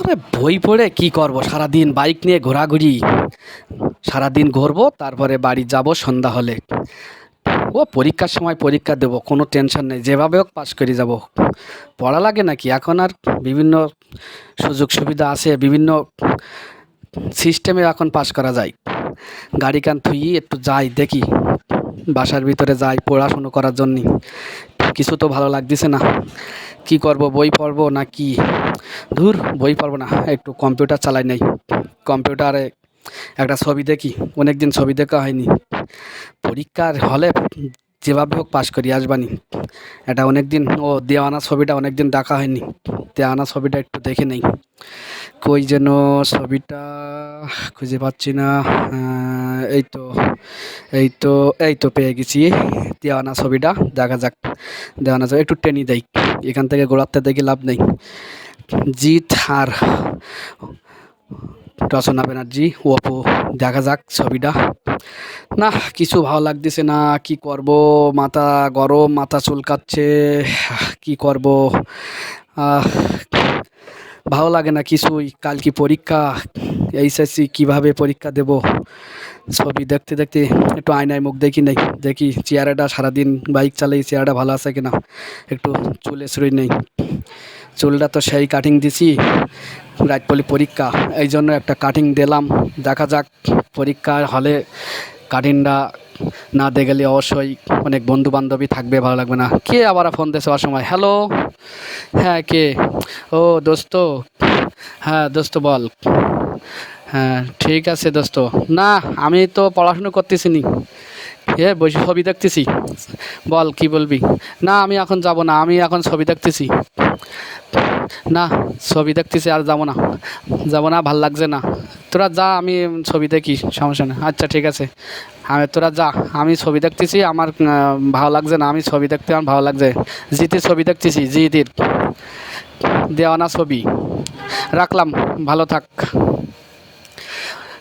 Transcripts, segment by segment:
আরে বই পড়ে, কি করব? সারাদিন বাইক নিয়ে ঘোরাঘুরি। সারাদিন ঘুরবো, তারপরে বাড়ি যাব সন্ধ্যা হলে। ও, পরীক্ষার সময় পরীক্ষা দেবো, কোনো টেনশন নেই, যেভাবে হোক পাশ করে যাব। পড়া লাগে নাকি? এখন আর বিভিন্ন সুযোগ সুবিধা আছে, বিভিন্ন সিস্টেমে এখন পাস করা যায়। গাড়ি কান থুই, একটু যাই, দেখি। বাসার ভিতরে যাই, পড়াশুনো করার জন্যে। কিছু তো ভালো লাগতেছে না। কি করব, বই পড়ব না কি? ধুর, বই পারব না, একটু কম্পিউটার চালাই নাই। কম্পিউটারে একটা ছবি দেখি অনেক দিন ছবি দেখা হয়নি। পরীক্ষার হলে যেভাবে হোক পাশ করি, আসবানি। এটা অনেক দিন ও দেওয়ানা ছবিটা অনেক দিন দেখা হয়নি। দেওয়ানা ছবিটা একটু দেখে নেই। কই যেন ছবিটা, খুঁজে পাচ্ছি না। এই তো এই তো এই তো পেয়ে গেছি। দেওয়ানা ছবিটা, দেখা যাক। দেওয়ানা ছবি, একটু টেনি দেই। এখান থেকে গোড়াতে দেখি লাভ নেই। জিৎ আর রচনা ব্যানার্জি, ওপো, দেখা যাক ছবিটা। না, কিছু ভালো লাগতেছে না, কি করব? মাথা গরম, মাথা চুলকাচ্ছে, কি করব? ভালো লাগে না কিছুই। কাল কি পরীক্ষা? এইচএসসি কীভাবে পরীক্ষা দেব? ছবি দেখতে দেখতে একটু আয়নায় মুখ দেখি নেই। দেখি চেয়ারটা সারাদিন বাইক চালাই চেয়ারটা ভালো আছে কিনা? একটু চুলে শুরুই নেই। চুলটা তো সেই কাটিং দিছি রাত বলি পরীক্ষা। এই জন্য একটা কাটিং দিলাম। দেখা যাক, পরীক্ষার হলে কাটিংটা না দিয়ে গেলে অবশ্যই অনেক বন্ধু বান্ধবী থাকবে, ভালো লাগবে না। কে আবার ফোন দিয়েছে সময়? হ্যালো হ্যাঁ কে? ও, দোস্ত। হ্যাঁ দোস্ত বল। হ্যাঁ ঠিক আছে দোস্ত। না, আমি তো পড়াশুনো করতেছি নি এ, বসে ছবি দেখতেছি। বল, কি বলবি? না, আমি এখন যাব না, আমি এখন ছবি দেখতেছি। না, ছবি দেখতেছি আর যাব না। যাব না, ভালো লাগছে না। তোরা যা, আমি ছবি দেখি, সমস্যা না আচ্ছা ঠিক আছে। আমি, তোরা যা, আমি ছবি দেখতেছি, আমার ভালো লাগছে না, আমি ছবি দেখতে আমার ভালো লাগছে। জিতের ছবি দেখতেছি, জিতির। দেওয়ানা ছবি। রাখলাম, ভালো থাক।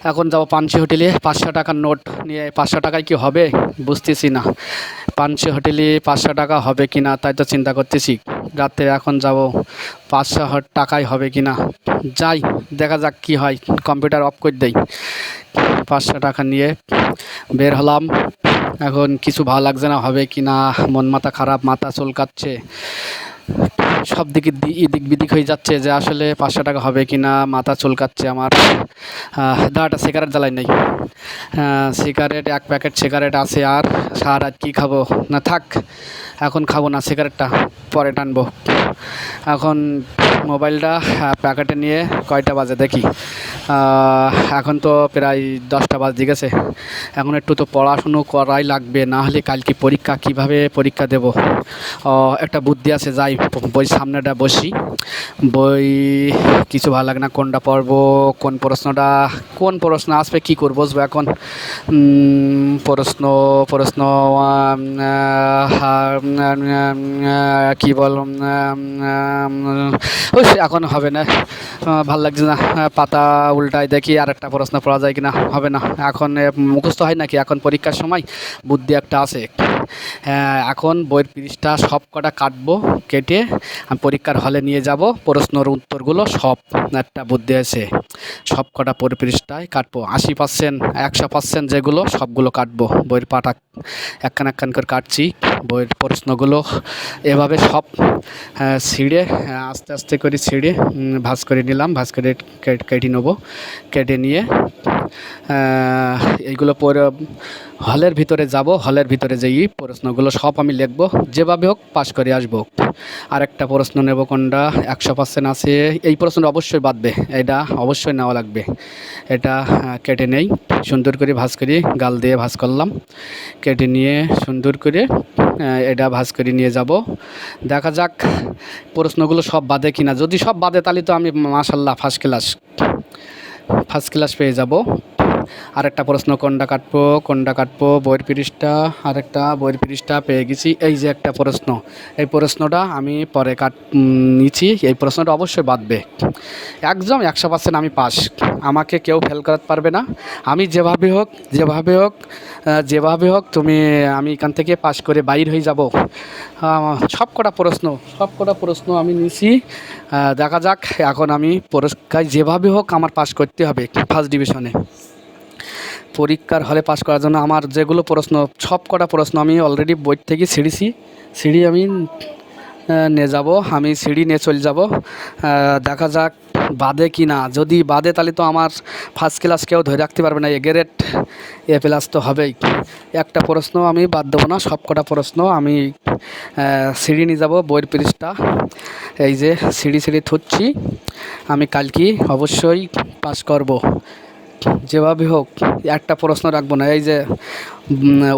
এখন যাব পাঞ্চি হোটেলে, পাঁচশো টাকার নোট নিয়ে, পাঁচশো টাকায় কি হবে? বুঝতেছি না। পাঞ্চি হোটেলে পাঁচশো টাকা হবে কি না, তাই তো চিন্তা করতেছি। রাতে এখন যাব, পাঁচশো টাকায় হবে কি না? যাই, দেখা যাক কি হয়। কম্পিউটার অফ করে দেই। পাঁচশো টাকা নিয়ে বের হলাম। এখন কিছু ভালো লাগছে না, হবে কি না? মন মাথা খারাপ, মাথা চুলকাচ্ছে। সব দিকে এদিক বিদিক হয়ে যাচ্ছে যে আসলে পাঁচশো টাকা হবে কি না, মাথা চুলকাচ্ছে আমার। দাঁড়াটা সিগারেট জ্বালাই নেই। সিগারেট এক প্যাকেট সিগারেট আছে আর সারা রাত কী খাব? না থাক, এখন খাব না সিগারেটটা পরে টানবো। এখন মোবাইলটা প্যাকেটে নিয়ে কয়টা বাজে দেখি। এখন তো প্রায় দশটা বাজ গেছে এখন একটু তো পড়াশুনো করাই লাগবে, না হলে কালকে পরীক্ষা, কীভাবে পরীক্ষা দেব? একটা বুদ্ধি আছে, যাই, বই সামনেটা বসি। বই কিছু ভালো লাগে না কোনটা পড়ব কোন প্রশ্নটা কোন প্রশ্ন আসবে কী করব বসবো এখন? প্রশ্ন প্রশ্ন কি বল এখন হবে না। ভালো লাগছে না পাতা উল্টায় দেখি আর একটা প্রশ্ন পড়া যায় কিনা হবে না। এখন মুখস্থ হয় নাকি? এখন পরীক্ষার সময় বুদ্ধি একটা আছে। হ্যাঁ, এখন বইয়ের পৃষ্ঠা সব কটা কাটবো কেটে আমি পরীক্ষার হলে নিয়ে যাব। প্রশ্নর উত্তরগুলো সব একটা বুদ্ধি আছে। সব কটা পরি পৃষ্ঠায় কাটবো। আশি পার্সেন্ট একশো পার্সেন্ট যেগুলো সবগুলো কাটবো। বইয়ের পাটা একখান একখান করে কাটছি। বইয়ের প্রশ্নগুলো এভাবে সব আহ, ছিঁড়ে আস্তে আস্তে করে ছিঁড়ে ভাঁজ করে নিলাম। ভাঁজ করে কেটে নেব। কেটে নিয়ে এইগুলো পরে হলের ভিতরে যাব, হলের ভিতরে যেই প্রশ্নগুলো সব আমি লিখব, যেভাবে হোক পাশ করে আসব। আর একটা প্রশ্ন নেব কোনটা? একশো পার্সেন্ট আছে। এই প্রশ্নটা অবশ্যই বাদবে এটা অবশ্যই নেওয়া লাগবে। এটা কেটে নেই। সুন্দর করে ভাঁজ করি গাল দিয়ে ভাঁজ করলাম। কেটে নিয়ে সুন্দর করে এটা ভাঁজ করে নিয়ে যাব। দেখা যাক প্রশ্নগুলো সব বাদে কিনা। যদি সব বাদে তাহলে তো আমি মাশাল্লাহ ফার্স্ট ক্লাস ফার্স্ট ক্লাস পেয়ে যাব। আরেকটা প্রশ্ন, কোনটা কাটবো কোনটা কাটবো, বইয়ের পৃষ্ঠা, আরেকটা বইয়ের পৃষ্ঠা পেয়ে গেছি। এই যে একটা প্রশ্ন, এই প্রশ্নটা আমি পরে কাট নিচ্ছি, এই প্রশ্নটা অবশ্যই বাদবে। একদম একশো পার্সেন্ট আমি পাস। আমাকে কেউ ফেল করাতে পারবে না। আমি যেভাবে হোক যেভাবে হোক যেভাবে হোক তুমি, আমি এখান থেকে পাস করে বাইর হয়ে যাব। সব কটা প্রশ্ন, সব কটা প্রশ্ন আমি নিছি। দেখা যাক, এখন আমি পরীক্ষায় যেভাবে হোক আমার পাস করতে হবে ফার্স্ট ডিভিশনে পরীক্ষার হলে পাস করার জন্য আমার যেগুলো প্রশ্ন, সব কটা প্রশ্ন আমি অলরেডি বই থেকে ছিঁড়েছি। সিঁড়ি আমি নিয়ে যাব, আমি সিঁড়ি নিয়ে চলে যাব। দেখা যাক বাদে কি না। যদি বাদে তাহলে তো আমার ফার্স্ট ক্লাস কেউ ধরে রাখতে পারবে না এ গ্রেড এ প্লাস তো হবেই। একটা প্রশ্ন আমি বাদ দেবো না, সব কটা প্রশ্ন আমি সিঁড়ি নিয়ে যাব, বইয়ের পৃষ্ঠা। এই যে সিঁড়ি সিঁড়ি থুচ্ছি। আমি কালকে অবশ্যই পাস করব। যেভাবে হোক, একটা প্রশ্ন রাখব না, এই যে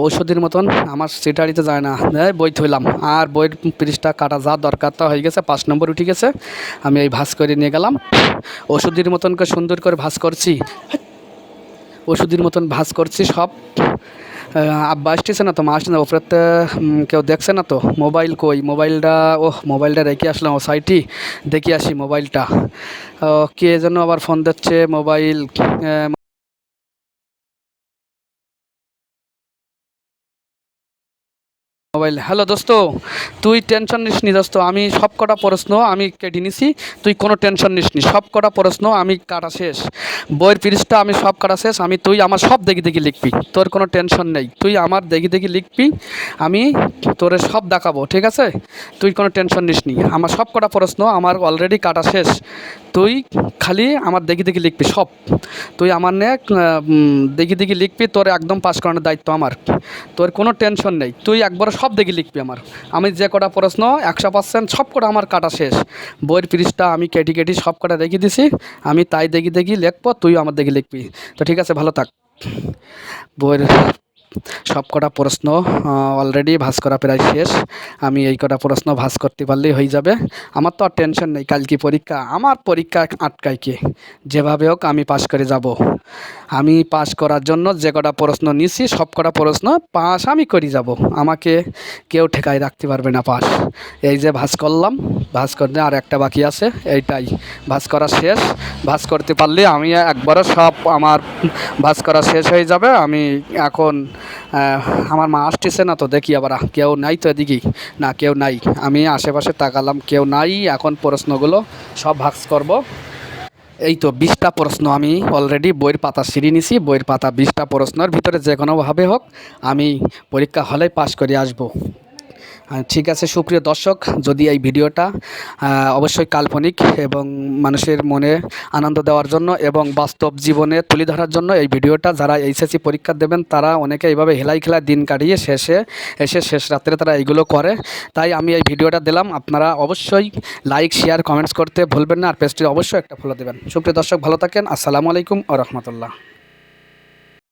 ঔষধির মতন, আমার সিটারিতে যায় না। বই থইলাম আর বইয়ের পৃষ্ঠা কাটা যা দরকার তা হয়ে গেছে, পাঁচ নম্বর উঠে গেছে, আমি এই ভাস করে নিয়ে গেলাম। ওষুধের মতন করে সুন্দর করে ভাস করছি ওষুধের মতন ভাস করছি সব আব্বা আসতেছে না তো, মা আসছে না ওপরেতে কেউ দেখছে না তো? মোবাইল কই? মোবাইলটা ও মোবাইলটা রেখে আসলাম ও সাইটি, দেখি আসি মোবাইলটা। কে যেন আবার ফোন দিচ্ছে, মোবাইল মোবাইল। হ্যালো দোস্ত, তুই টেনশন নিস নি দোস্ত, আমি সব কটা প্রশ্ন আমি কেটে নিছি, তুই কোনো টেনশন নিস নি সব কটা প্রশ্ন আমি কাটা শেষ। বইয়ের পৃষ্ঠা আমি সব কাটা শেষ, আমি তুই আমার সব দেখি দেখি লিখবি, তোর কোনো টেনশন নেই। তুই আমার দেখি দেখি লিখবি, আমি তোরে সব দেখাবো, ঠিক আছে? তুই কোনো টেনশন নিস নি, আমার সব কটা প্রশ্ন আমার অলরেডি কাটা শেষ। তুই খালি আমার দেখি দেখি লিখবি, সব। তুই আমার নে দেখি দেখি লিখবি, তোর একদম পাস করানোর দায়িত্ব আমার। তোর কোনো টেনশন নেই, তুই একবার সব দেখি লিখবি আমার। আমি যে কটা প্রশ্ন, একশো পার্সেন্ট সব কটা আমার কাটা শেষ। বইয়ের পৃষ্ঠা আমি কেটি কেটি সব কটা রেখে দিছি, আমি তাই দেখি দেখি লিখব তুইও আমার দেখি লিখবি। তো ঠিক আছে, ভালো থাক। বইয়ের সব কটা প্রশ্ন অলরেডি ভাস করা প্রায় শেষ। আমি এই কটা প্রশ্ন ভাস করতে পারলেই হয়ে যাবে। আমার তো আর টেনশন নেই, কালকে পরীক্ষা, আমার পরীক্ষা আটকায় কে? যেভাবে হোক আমি পাশ করে যাব। আমি পাশ করার জন্য যে কটা প্রশ্ন নিছি সব কটা প্রশ্ন পাস আমি করে যাব। আমাকে কেউ ঠেকাই রাখতে পারবে না পাস এই যে ভাস করলাম, ভাস করতে আর একটা বাকি আছে, এইটাই। ভাস করা শেষ। ভাস করতে পারলে আমি একবারও সব আমার ভাস করা শেষ হয়ে যাবে। আমি এখন আমার মা আসতেছে না তো, দেখি আবার কেউ নাই তো এদিকেই। না, কেউ নাই। আমি আশেপাশে তাকালাম, কেউ নাই। এখন প্রশ্নগুলো সব ভাগস করব। এই তো বিশটা প্রশ্ন, আমি অলরেডি বইয়ের পাতা সিঁড়ি নিছি। বইয়ের পাতা বিশটা প্রশ্নের ভিতরে যে কোনোভাবে হোক, আমি পরীক্ষা হলে পাশ করে আসব। ঠিক আছে, সুপ্রিয় দর্শক, যদি এই ভিডিওটা অবশ্যই কাল্পনিক এবং মানুষের মনে আনন্দ দেওয়ার জন্য এবং বাস্তব জীবনে তুলে ধরার জন্য এই ভিডিওটা যারা এইচএসসি পরীক্ষা দেবেন, তারা অনেকে এইভাবে হেলাই খেলায় দিন কাটিয়ে শেষে এসে শেষ রাত্রে তারা এইগুলো করে। তাই আমি এই ভিডিওটা দিলাম। আপনারা অবশ্যই লাইক শেয়ার কমেন্টস করতে ভুলবেন না। আর পেজটি অবশ্যই একটা ফলো দেবেন। সুপ্রিয় দর্শক, ভালো থাকেন। আসসালামু আলাইকুম ও রহমতুল্লাহ।